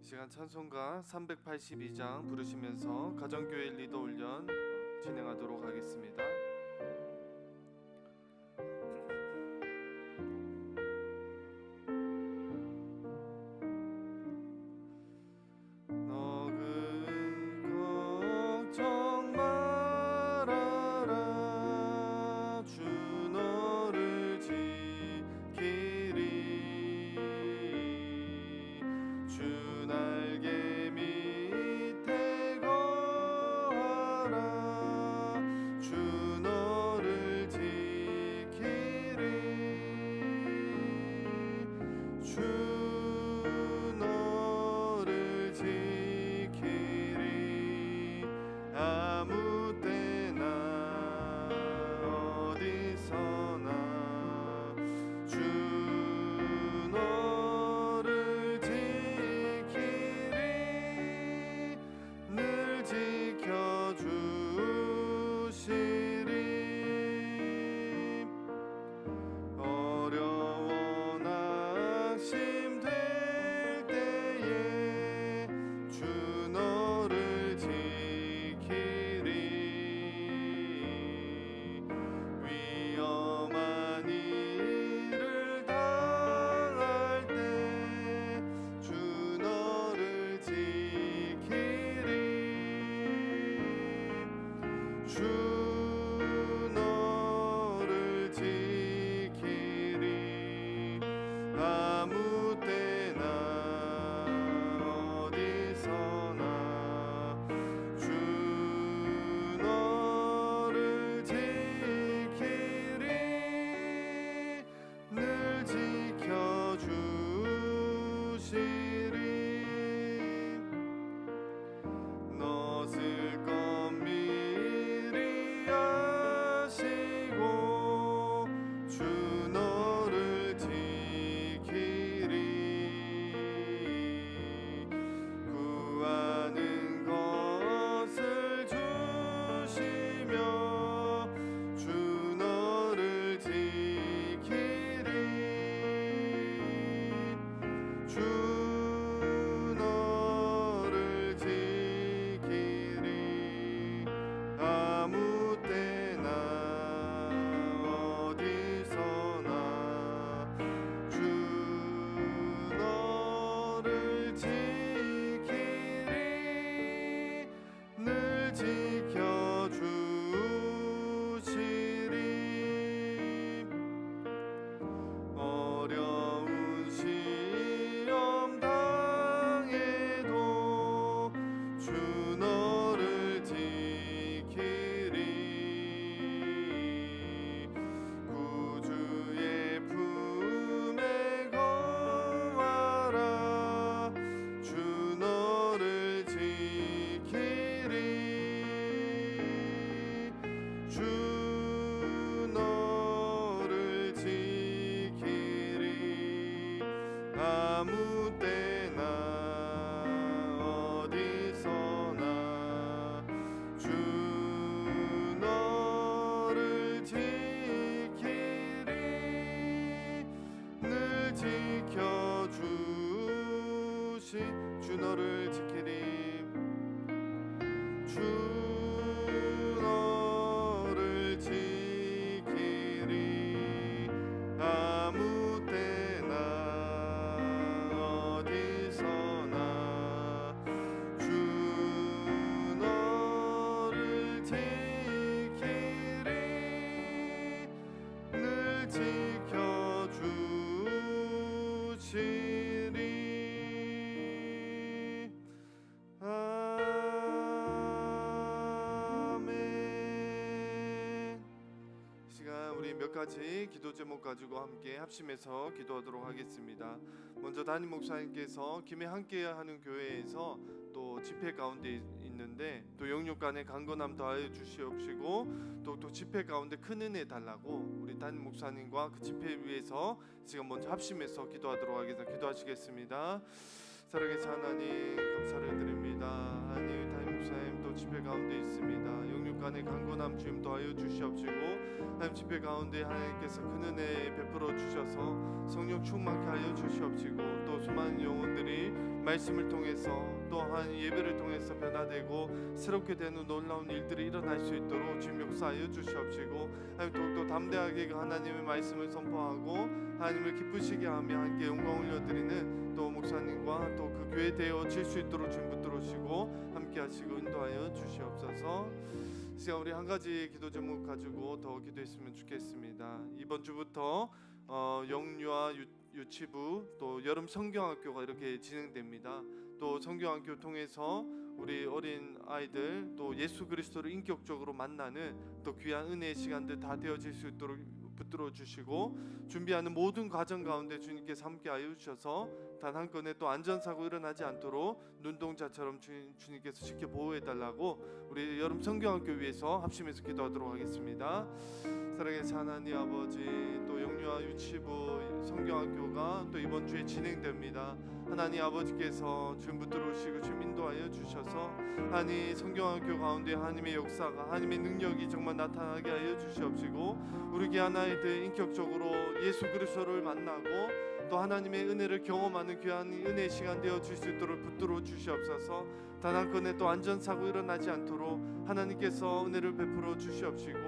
시간 찬송가 382장 부르시면서 가정교회 리더 훈련 진행하도록 하겠습니다. 지켜주시 주 너를 지키리 주 너를 지키리. 아무 때나 어디서나 주 너를 지키리. 늘 지켜주시 우리 몇 가지 기도 제목 가지고 함께 합심해서 기도하도록 하겠습니다. 먼저 담임 목사님께서 김해 함께하는 교회에서 또 집회 가운데 있는데 또 영육간에 강건함 더하여 주시옵시고 또, 또 집회 가운데 큰 은혜 달라고 우리 담임 목사님과 그 집회 위해서 지금 먼저 합심해서 기도하도록 하겠습니다. 기도하시겠습니다. 살아계신 하나님 감사를 드립니다. 하나님 담임 목사님 또 집회 가운데 있습니다. 영육간의 강건함 주임 도하여 주시옵시고 하나님 집회 가운데 하나님께서 큰 은혜 베풀어 주셔서 성령 충만케 하여 주시옵시고 또 수많은 영혼들이 말씀을 통해서 또한 예배를 통해서 변화되고 새롭게 되는 놀라운 일들이 일어날 수 있도록 주님 역사하여 주시옵시고 하나님 더욱더 담대하게 그 하나님의 말씀을 선포하고 하나님을 기쁘시게 하며 함께 영광 올려드리는 또 목사님과 또 그 교회 되어질 수 있도록 주님 붙들어주시고 함께 하시고 인도하여 주시옵소서. 시간 우리 한 가지 기도 제목 가지고 더 기도했으면 좋겠습니다. 이번 주부터 어, 영유아 유, 유치부 또 여름 성경학교가 이렇게 진행됩니다 또 성경학교 통해서 우리 어린 아이들 또 예수 그리스도를 인격적으로 만나는 또 귀한 은혜의 시간들 다 되어질 수 있도록 붙들어 주시고 준비하는 모든 과정 가운데 주님께서 함께 하여 주셔서 단 한 건에 또 안전사고 일어나지 않도록 눈동자처럼 주님, 주님께서 지켜 보호해 달라고 우리 여름 성경학교 위해서 합심해서 기도하도록 하겠습니다. 사랑의 하나님 아버지 또 영 유치부 성경학교가 또 이번 주에 진행됩니다. 하나님 아버지께서 주님 붙들어오시고 주님 인도하여 주셔서 하나님 성경학교 가운데 하나님의 역사가 하나님의 능력이 정말 나타나게 하여 주시옵시고 우리 귀한 아이들 인격적으로 예수 그리스도를 만나고 또 하나님의 은혜를 경험하는 귀한 은혜 시간 되어 줄수 있도록 붙들어 주시옵소서 단 한 건에 또 안전사고 일어나지 않도록 하나님께서 은혜를 베풀어 주시옵시고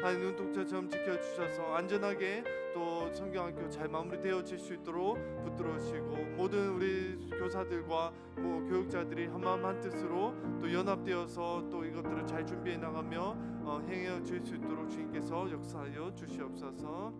하나님 눈동자처럼 지켜 주셔서 안전하게 또 성경학교 잘 마무리되어질 수 있도록 붙들어 주시고 모든 우리 교사들과 뭐 교육자들이 한마음 한뜻으로 또 연합되어서 또 이것들을 잘 준비해 나가며 어, 행해질 수 있도록 주님께서 역사하여 주시옵소서.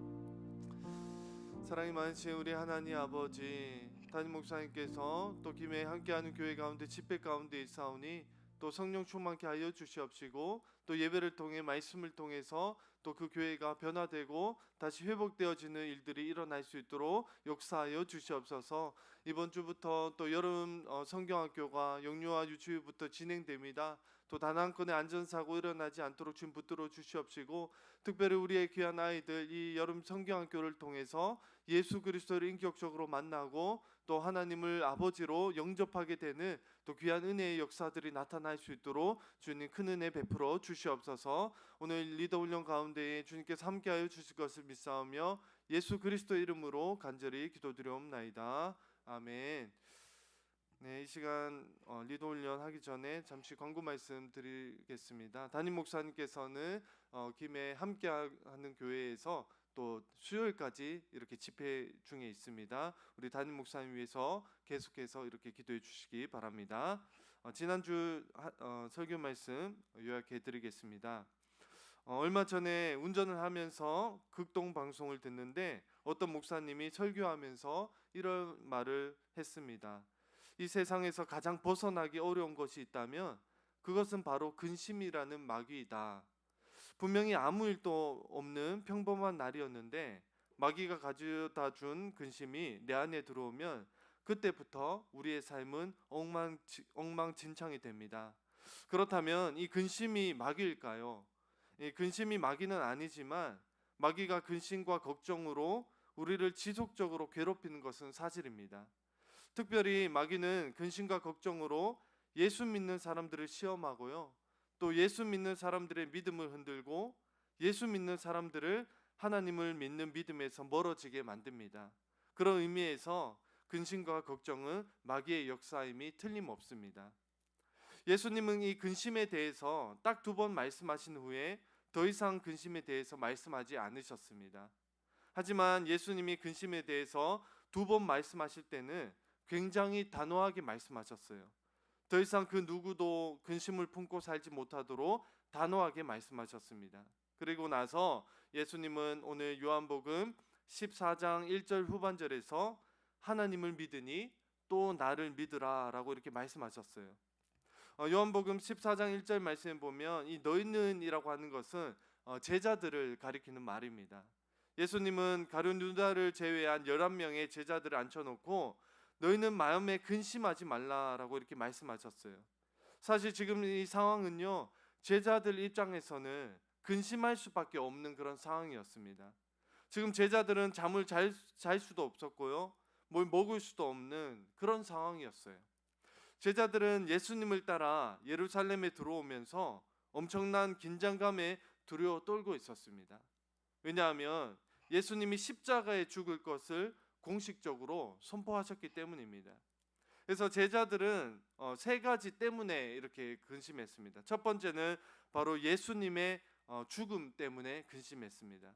사랑이 많으신 우리 하나님 아버지 담임 목사님께서 또 김해 함께하는 교회 가운데 집회 가운데 있사오니 또 성령 충만케 하여 주시옵시고 또 예배를 통해 말씀을 통해서 또 그 교회가 변화되고 다시 회복되어지는 일들이 일어날 수 있도록 역사하여 주시옵소서. 이번 주부터 또 여름 어, 성경학교가 영유아 유치부부터 진행됩니다. 또 단 한 건의 안전사고 일어나지 않도록 주님 붙들어 주시옵시고 특별히 우리의 귀한 아이들 이 여름 성경학교를 통해서 예수 그리스도를 인격적으로 만나고 또 하나님을 아버지로 영접하게 되는 또 귀한 은혜의 역사들이 나타날 수 있도록 주님 큰 은혜 베풀어 주시옵소서. 오늘 리더 훈련 가운데에 주님께서 함께하여 주실 것을 믿사오며 예수 그리스도 이름으로 간절히 기도드리옵나이다. 아멘. 네, 이 시간 어, 리더 훈련 하기 전에 잠시 광고 말씀 드리겠습니다. 담임 목사님께서는 어, 김해 함께하는 교회에서 또 수요일까지 이렇게 집회 중에 있습니다. 우리 담임 목사님 위해서 계속해서 이렇게 기도해 주시기 바랍니다. 어, 지난주 하, 어, 설교 말씀 요약해 드리겠습니다. 어, 얼마 전에 운전을 하면서 극동 방송을 듣는데 어떤 목사님이 설교하면서 이런 말을 했습니다. 이 세상에서 가장 벗어나기 어려운 것이 있다면 그것은 바로 근심이라는 마귀이다. 분명히 아무 일도 없는 평범한 날이었는데 마귀가 가져다 준 근심이 내 안에 들어오면 그때부터 우리의 삶은 엉망, 엉망진창이 됩니다. 그렇다면 이 근심이 마귀일까요? 이 근심이 마귀는 아니지만 마귀가 근심과 걱정으로 우리를 지속적으로 괴롭히는 것은 사실입니다. 특별히 마귀는 근심과 걱정으로 예수 믿는 사람들을 시험하고요. 또 예수 믿는 사람들의 믿음을 흔들고 예수 믿는 사람들을 하나님을 믿는 믿음에서 멀어지게 만듭니다. 그런 의미에서 근심과 걱정은 마귀의 역사임이 틀림없습니다. 예수님은 이 근심에 대해서 딱 두 번 말씀하신 후에 더 이상 근심에 대해서 말씀하지 않으셨습니다. 하지만 예수님이 근심에 대해서 두 번 말씀하실 때는 굉장히 단호하게 말씀하셨어요. 더 이상 그 누구도 근심을 품고 살지 못하도록 단호하게 말씀하셨습니다. 그리고 나서 예수님은 오늘 요한복음 14장 1절 후반절에서 하나님을 믿으니 또 나를 믿으라라고 이렇게 말씀하셨어요. 어, 요한복음 14장 1절 말씀에 보면 이 너희는이라고 하는 것은 어, 제자들을 가리키는 말입니다. 예수님은 가룟 유다를 제외한 11명의 제자들을 앉혀 놓고 너희는 마음에 근심하지 말라라고 이렇게 말씀하셨어요. 사실 지금 이 상황은요 제자들 입장에서는 근심할 수밖에 없는 그런 상황이었습니다. 지금 제자들은 잠을 잘, 잘 수도 없었고요 뭘 먹을 수도 없는 그런 상황이었어요. 제자들은 예수님을 따라 예루살렘에 들어오면서 엄청난 긴장감에 두려워 떨고 있었습니다. 왜냐하면 예수님이 십자가에 죽을 것을 공식적으로 선포하셨기 때문입니다. 그래서 제자들은 어, 세 가지 때문에 이렇게 근심했습니다. 첫 번째는 바로 예수님의 어, 죽음 때문에 근심했습니다.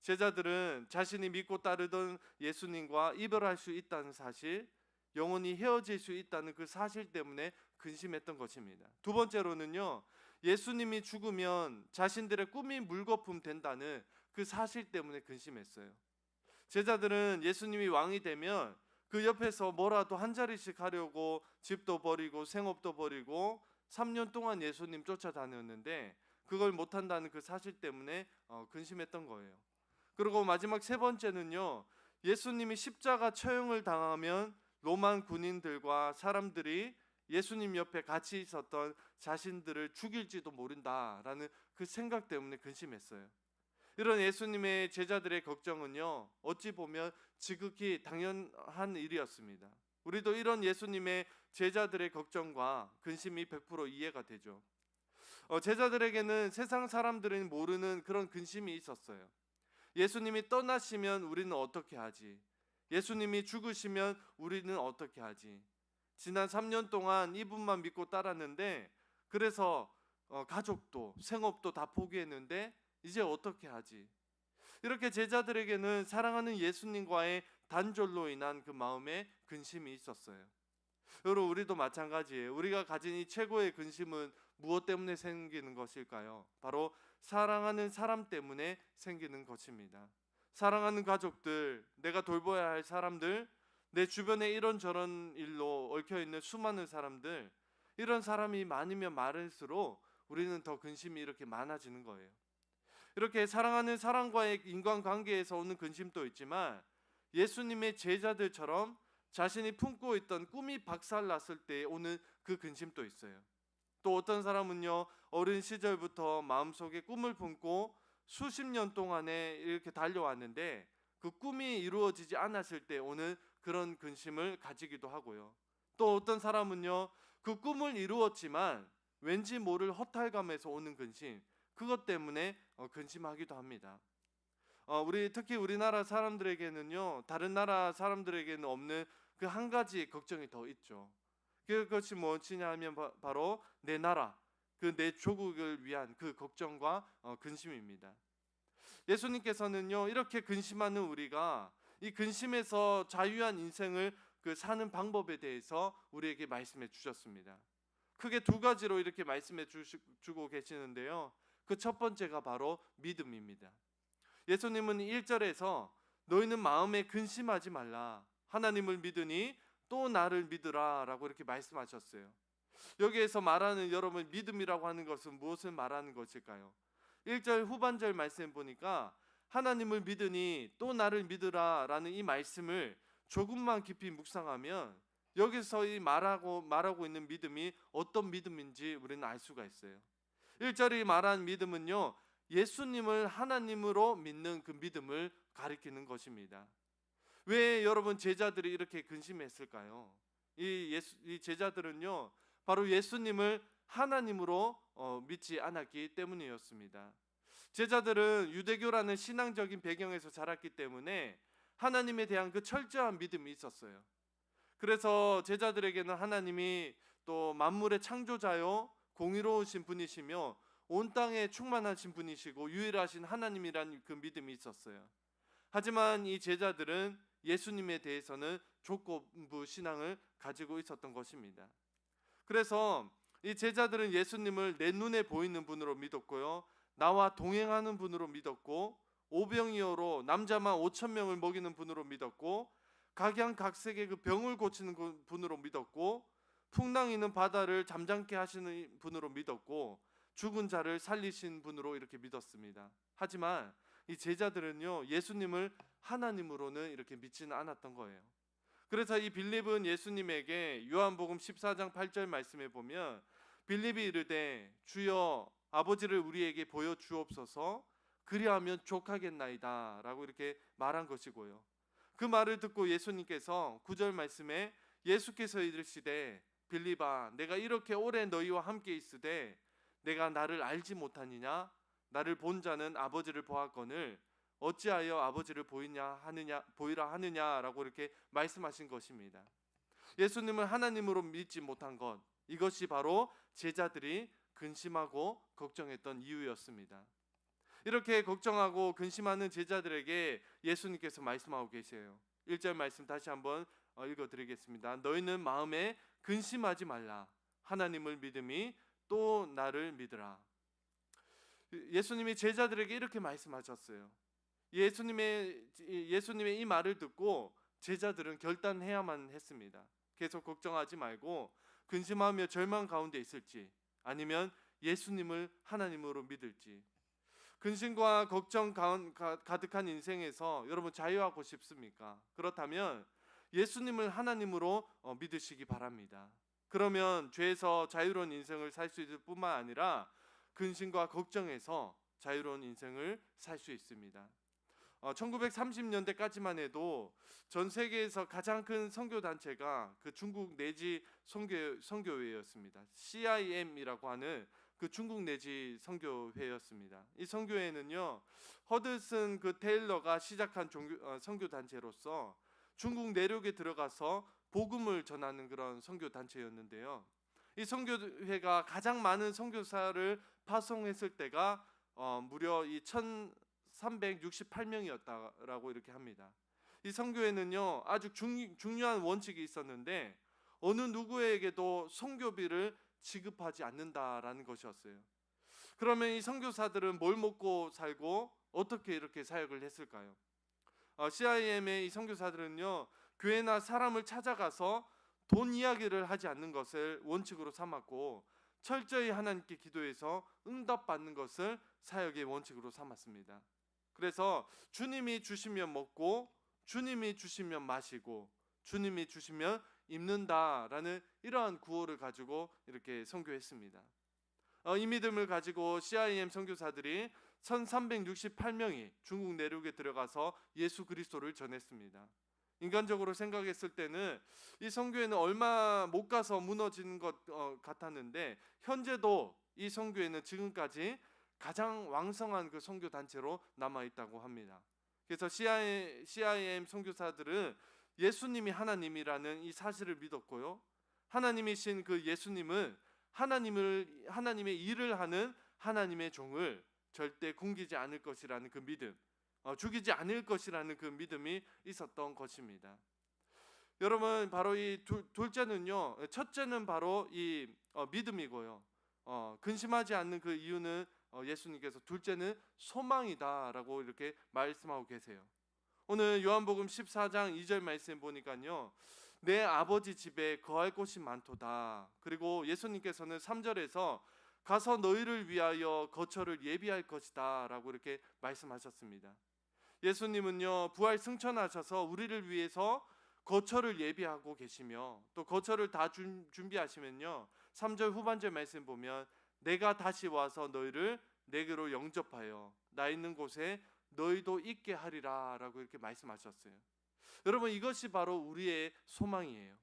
제자들은 자신이 믿고 따르던 예수님과 이별할 수 있다는 사실, 영원히 헤어질 수 있다는 그 사실 때문에 근심했던 것입니다. 두 번째로는요, 예수님이 죽으면 자신들의 꿈이 물거품 된다는 그 사실 때문에 근심했어요. 제자들은 예수님이 왕이 되면 그 옆에서 뭐라도 한 자리씩 하려고 집도 버리고 생업도 버리고 3년 동안 예수님 쫓아다녔는데 그걸 못한다는 그 사실 때문에 어, 근심했던 거예요. 그리고 마지막 세 번째는요. 예수님이 십자가 처형을 당하면 로만 군인들과 사람들이 예수님 옆에 같이 있었던 자신들을 죽일지도 모른다라는 그 생각 때문에 근심했어요. 이런 예수님의 제자들의 걱정은요, 어찌 보면 지극히 당연한 일이었습니다. 우리도 이런 예수님의 제자들의 걱정과 근심이 100% 이해가 되죠. 어, 제자들에게는 세상 사람들은 모르는 그런 근심이 있었어요. 예수님이 떠나시면 우리는 어떻게 하지? 예수님이 죽으시면 우리는 어떻게 하지? 지난 3년 동안 이분만 믿고 따랐는데 그래서 어, 가족도 생업도 다 포기했는데 이제 어떻게 하지? 이렇게 제자들에게는 사랑하는 예수님과의 단절로 인한 그 마음에 근심이 있었어요. 여러분 우리도 마찬가지예요. 우리가 가진 이 최고의 근심은 무엇 때문에 생기는 것일까요? 바로 사랑하는 사람 때문에 생기는 것입니다. 사랑하는 가족들, 내가 돌봐야 할 사람들, 내 주변에 이런저런 일로 얽혀 있는 수많은 사람들, 이런 사람이 많으면 많을수록 우리는 더 근심이 이렇게 많아지는 거예요. 이렇게 사랑하는 사람과의 인간관계에서 오는 근심도 있지만 예수님의 제자들처럼 자신이 품고 있던 꿈이 박살났을 때 오는 그 근심도 있어요. 또 어떤 사람은요 어린 시절부터 마음속에 꿈을 품고 수십 년 동안에 이렇게 달려왔는데 그 꿈이 이루어지지 않았을 때 오는 그런 근심을 가지기도 하고요. 또 어떤 사람은요 그 꿈을 이루었지만 왠지 모를 허탈감에서 오는 근심 그것 때문에 어, 근심하기도 합니다. 어, 우리 특히 우리나라 사람들에게는요 다른 나라 사람들에게는 없는 그 한 가지 걱정이 더 있죠. 그것이 무엇이냐 하면 바, 바로 내 나라 그 내 조국을 위한 그 걱정과 어, 근심입니다. 예수님께서는요 이렇게 근심하는 우리가 이 근심에서 자유한 인생을 그 사는 방법에 대해서 우리에게 말씀해 주셨습니다. 크게 두 가지로 이렇게 말씀해 주시, 주고 계시는데요. 그 첫 번째가 바로 믿음입니다. 예수님은 1절에서 너희는 마음에 근심하지 말라. 하나님을 믿으니 또 나를 믿으라 라고 이렇게 말씀하셨어요. 여기에서 말하는 여러분 믿음이라고 하는 것은 무엇을 말하는 것일까요? 1절 후반절 말씀 보니까 하나님을 믿으니 또 나를 믿으라 라는 이 말씀을 조금만 깊이 묵상하면 여기서 이 말하고 말하고 있는 믿음이 어떤 믿음인지 우리는 알 수가 있어요. 1절이 말한 믿음은요. 예수님을 하나님으로 믿는 그 믿음을 가리키는 것입니다. 왜 여러분 제자들이 이렇게 근심했을까요? 이 예수 이 제자들은요. 바로 예수님을 하나님으로 어, 믿지 않았기 때문이었습니다. 제자들은 유대교라는 신앙적인 배경에서 자랐기 때문에 하나님에 대한 그 철저한 믿음이 있었어요. 그래서 제자들에게는 하나님이 또 만물의 창조자요 공의로우신 분이시며 온 땅에 충만하신 분이시고 유일하신 하나님이란 그 믿음이 있었어요. 하지만 이 제자들은 예수님에 대해서는 조건부 신앙을 가지고 있었던 것입니다. 그래서 이 제자들은 예수님을 내 눈에 보이는 분으로 믿었고요. 나와 동행하는 분으로 믿었고 오병이어로 남자만 5천 명을 먹이는 분으로 믿었고 각양각색의 그 병을 고치는 그 분으로 믿었고 풍랑이는 바다를 잠잠케 하시는 분으로 믿었고 죽은 자를 살리신 분으로 이렇게 믿었습니다. 하지만 이 제자들은요 예수님을 하나님으로는 이렇게 믿지는 않았던 거예요. 그래서 이 빌립은 예수님에게 요한복음 14장 8절 말씀에 보면 빌립이 이르되 주여 아버지를 우리에게 보여 주옵소서 그리하면 족하겠나이다라고 이렇게 말한 것이고요. 그 말을 듣고 예수님께서 구절 말씀에 예수께서 이르시되 빌리바 내가 이렇게 오래 너희와 함께 있으되 내가 나를 알지 못하느냐 나를 본 자는 아버지를 보았거늘 어찌하여 아버지를 보이냐 하느냐 보이라 하느냐라고 이렇게 말씀하신 것입니다. 예수님을 하나님으로 믿지 못한 것 이것이 바로 제자들이 근심하고 걱정했던 이유였습니다. 이렇게 걱정하고 근심하는 제자들에게 예수님께서 말씀하고 계세요. 1절 말씀 다시 한번 어, 읽어 드리겠습니다. 너희는 마음에 근심하지 말라. 하나님을 믿음이 또 나를 믿으라. 예수님이 제자들에게 이렇게 말씀하셨어요. 예수님의 예수님의 이 말을 듣고 제자들은 결단해야만 했습니다. 계속 걱정하지 말고 근심하며 절망 가운데 있을지 아니면 예수님을 하나님으로 믿을지 근심과 걱정 가득한 인생에서 여러분 자유하고 싶습니까? 그렇다면 예수님을 하나님으로 어, 믿으시기 바랍니다. 그러면 죄에서 자유로운 인생을 살 수 있을 뿐만 아니라 근심과 걱정에서 자유로운 인생을 살 수 있습니다. 어, 1930년대까지만 해도 전 세계에서 가장 큰 선교 단체가 그 중국 내지 선교 선교회였습니다. CIM이라고 하는 그 중국 내지 선교회였습니다. 이 선교회는요 허드슨 그 테일러가 시작한 종교, 어, 선교 단체로서 중국 내륙에 들어가서 복음을 전하는 그런 선교 단체였는데요. 이 선교회가 가장 많은 선교사를 파송했을 때가 어, 무려 이 1368명이었다라고 이렇게 합니다. 이 선교회는요 아주 중, 중요한 원칙이 있었는데 어느 누구에게도 선교비를 지급하지 않는다라는 것이었어요. 그러면 이 선교사들은 뭘 먹고 살고 어떻게 이렇게 사역을 했을까요? 어, CIM의 이 선교사들은요 교회나 사람을 찾아가서 돈 이야기를 하지 않는 것을 원칙으로 삼았고 철저히 하나님께 기도해서 응답받는 것을 사역의 원칙으로 삼았습니다. 그래서 주님이 주시면 먹고 주님이 주시면 마시고 주님이 주시면 입는다라는 이러한 구호를 가지고 이렇게 선교했습니다. 어, 이 믿음을 가지고 CIM 선교사들이 1368명이 중국 내륙에 들어가서 예수 그리스도를 전했습니다. 인간적으로 생각했을 때는 이 선교회는 얼마 못 가서 무너진 것 어, 같았는데 현재도 이 선교회는 지금까지 가장 왕성한 그 선교 단체로 남아 있다고 합니다. 그래서 CIM, 선교사들은 예수님이 하나님이라는 이 사실을 믿었고요. 하나님이신 그 예수님은 하나님을 하나님의 일을 하는 하나님의 종을 절대 굶기지 않을 것이라는 그 믿음, 어, 죽이지 않을 것이라는 그 믿음이 있었던 것입니다. 여러분 바로 이 둘, 둘째는요. 첫째는 바로 이 어, 믿음이고요. 어, 근심하지 않는 그 이유는 어, 예수님께서 둘째는 소망이다라고 이렇게 말씀하고 계세요. 오늘 요한복음 14장 2절 말씀 보니까요. 내 아버지 집에 거할 곳이 많도다. 그리고 예수님께서는 3절에서 가서 너희를 위하여 거처를 예비할 것이다라고 이렇게 말씀하셨습니다. 예수님은요 부활 승천하셔서 우리를 위해서 거처를 예비하고 계시며 또 거처를 다 준비하시면요 3절 후반절 말씀 보면 내가 다시 와서 너희를 내게로 영접하여 나 있는 곳에 너희도 있게 하리라라고 이렇게 말씀하셨어요. 여러분 이것이 바로 우리의 소망이에요.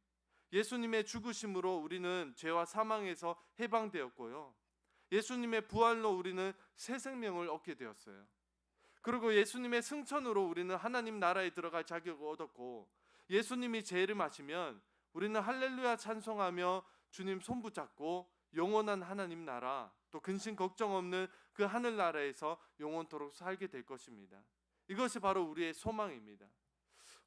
예수님의 죽으심으로 우리는 죄와 사망에서 해방되었고요. 예수님의 부활로 우리는 새 생명을 얻게 되었어요. 그리고 예수님의 승천으로 우리는 하나님 나라에 들어갈 자격을 얻었고 예수님이 재림하시면 우리는 할렐루야 찬송하며 주님 손 붙잡고 영원한 하나님 나라 또 근심 걱정 없는 그 하늘 나라에서 영원토록 살게 될 것입니다. 이것이 바로 우리의 소망입니다.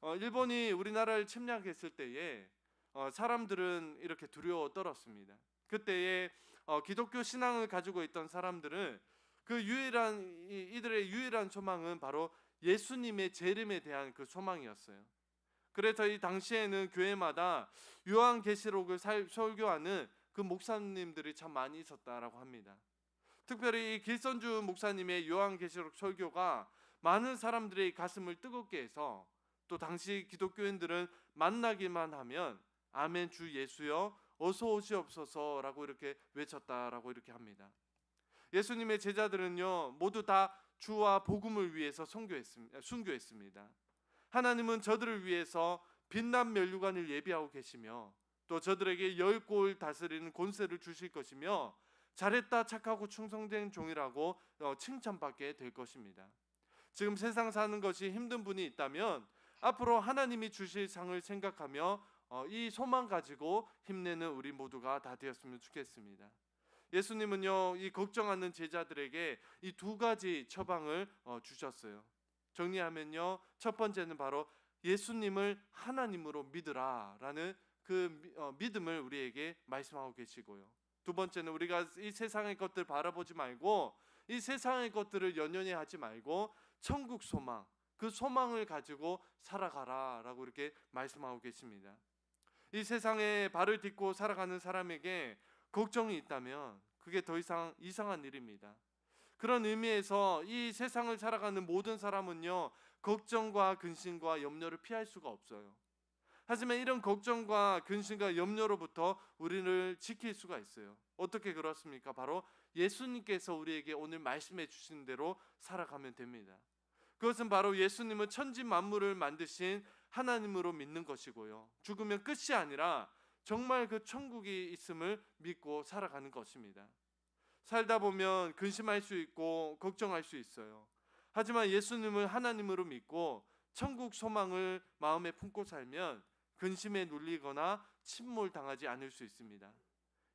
어, 일본이 우리나라를 침략했을 때에 어, 사람들은 이렇게 두려워 떨었습니다. 그때에 어, 기독교 신앙을 가지고 있던 사람들은 그 유일한 이들의 유일한 소망은 바로 예수님의 재림에 대한 그 소망이었어요. 그래서 이 당시에는 교회마다 요한계시록을 설교하는 그 목사님들이 참 많이 있었다라고 합니다. 특별히 이 길선주 목사님의 요한계시록 설교가 많은 사람들의 가슴을 뜨겁게 해서 또 당시 기독교인들은 만나기만 하면 아멘 주 예수여 어서 오시옵소서라고 이렇게 외쳤다라고 이렇게 합니다. 예수님의 제자들은요 모두 다 주와 복음을 위해서 선교했습니다. 순교했습니다. 하나님은 저들을 위해서 빛난 면류관을 예비하고 계시며 또 저들에게 열 골 다스리는 권세를 주실 것이며 잘했다 착하고 충성된 종이라고 어, 칭찬받게 될 것입니다. 지금 세상 사는 것이 힘든 분이 있다면 앞으로 하나님이 주실 상을 생각하며 어, 이 소망 가지고 힘내는 우리 모두가 다 되었으면 좋겠습니다. 예수님은요 이 걱정하는 제자들에게 이 두 가지 처방을 어, 주셨어요. 정리하면요 첫 번째는 바로 예수님을 하나님으로 믿으라라는 그 미- 어, 믿음을 우리에게 말씀하고 계시고요. 두 번째는 우리가 이 세상의 것들 바라보지 말고 이 세상의 것들을 연연히 하지 말고 천국 소망 그 소망을 가지고 살아가라라고 이렇게 말씀하고 계십니다. 이 세상에 발을 딛고 살아가는 사람에게 걱정이 있다면 그게 더 이상 이상한 일입니다. 그런 의미에서 이 세상을 살아가는 모든 사람은요 걱정과 근심과 염려를 피할 수가 없어요. 하지만 이런 걱정과 근심과 염려로부터 우리를 지킬 수가 있어요. 어떻게 그렇습니까? 바로 예수님께서 우리에게 오늘 말씀해 주신 대로 살아가면 됩니다. 그것은 바로 예수님은 천지 만물을 만드신 하나님으로 믿는 것이고요. 죽으면 끝이 아니라 정말 그 천국이 있음을 믿고 살아가는 것입니다. 살다 보면 근심할 수 있고 걱정할 수 있어요. 하지만 예수님을 하나님으로 믿고 천국 소망을 마음에 품고 살면 근심에 눌리거나 침몰당하지 않을 수 있습니다.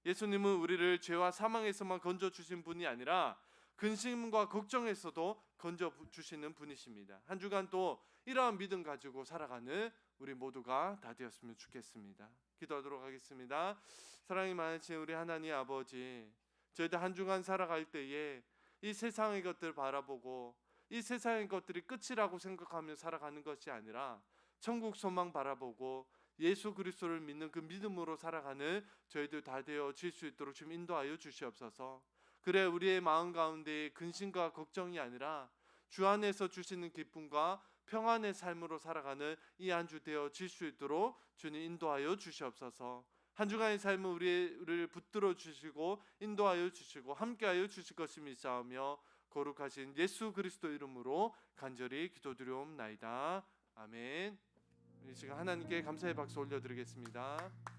예수님은 우리를 죄와 사망에서만 건져 주신 분이 아니라 근심과 걱정에서도 건져 주시는 분이십니다. 한 주간 또 이러한 믿음 가지고 살아가는 우리 모두가 다 되었으면 좋겠습니다. 기도하도록 하겠습니다. 사랑이 많으신 우리 하나님 아버지, 저희들 한 주간 살아갈 때에 이 세상의 것들 바라보고 이 세상의 것들이 끝이라고 생각하며 살아가는 것이 아니라 천국 소망 바라보고 예수 그리스도를 믿는 그 믿음으로 살아가는 저희들 다 되어 질 수 있도록 좀 인도하여 주시옵소서. 그래 우리의 마음 가운데 근심과 걱정이 아니라 주 안에서 주시는 기쁨과 평안의 삶으로 살아가는 이 한 주 되어질 수 있도록 주님 인도하여 주시옵소서. 한 주간의 삶을 우리를 붙들어 주시고 인도하여 주시고 함께하여 주실 것을 믿사오며 거룩하신 예수 그리스도 이름으로 간절히 기도드리옵나이다. 아멘. 이 시간 하나님께 감사의 박수 올려드리겠습니다.